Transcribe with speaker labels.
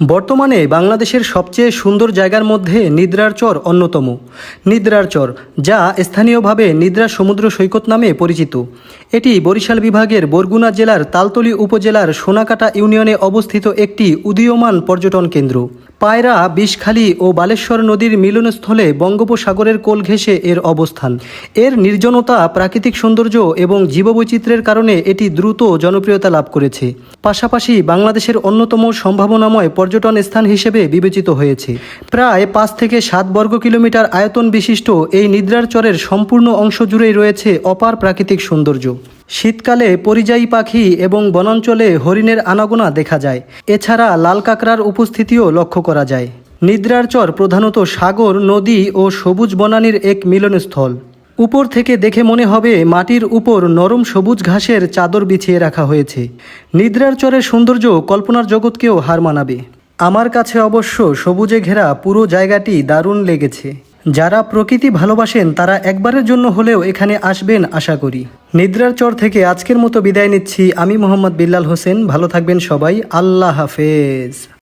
Speaker 1: বর্তমানে বাংলাদেশের সবচেয়ে সুন্দর জায়গার মধ্যে নিদ্রার চর অন্যতম। নিদ্রার চর, যা স্থানীয়ভাবে নিদ্রা সমুদ্র সৈকত নামে পরিচিত। এটি বরিশাল বিভাগের বরগুনা জেলার তালতলি উপজেলার সোনাকাটা ইউনিয়নে অবস্থিত একটি উদীয়মান পর্যটন কেন্দ্র। পায়রা, বিষখালী ও বালেশ্বর নদীর মিলনস্থলে বঙ্গোপসাগরের কোল ঘেঁষে এর অবস্থান। এর নির্জনতা, প্রাকৃতিক সৌন্দর্য এবং জীববৈচিত্র্যের কারণে এটি দ্রুত জনপ্রিয়তা লাভ করেছে। পাশাপাশি বাংলাদেশের অন্যতম সম্ভাবনাময় পর্যটন স্থান হিসেবে বিবেচিত হয়েছে। প্রায় পাঁচ থেকে সাত বর্গ কিলোমিটার আয়তন বিশিষ্ট এই নিদ্রার চরের সম্পূর্ণ অংশ জুড়েই রয়েছে অপার প্রাকৃতিক সৌন্দর্য। শীতকালে পরিযায়ী পাখি এবং বনাঞ্চলে হরিণের আনাগোনা দেখা যায়। এছাড়া লাল কাঁকড়ার উপস্থিতিও লক্ষ্য করা যায়। নিদ্রার চর প্রধানত সাগর, নদী ও সবুজ বনানীর এক মিলনস্থল। উপর থেকে দেখে মনে হবে মাটির উপর নরম সবুজ ঘাসের চাদর বিছিয়ে রাখা হয়েছে। নিদ্রার চরের সৌন্দর্য কল্পনার জগৎকেও হার মানাবে। আমার কাছে অবশ্য সবুজে ঘেরা পুরো জায়গাটি দারুণ লেগেছে। যারা প্রকৃতি ভালোবাসেন, তারা একবারের জন্য হলেও এখানে আসবেন, আশা করি। নিদ্রার চর থেকে আজকের মতো বিদায় নিচ্ছি। আমি মোহাম্মদ বিল্লাল হোসেন। ভালো থাকবেন সবাই। আল্লাহ হাফেজ।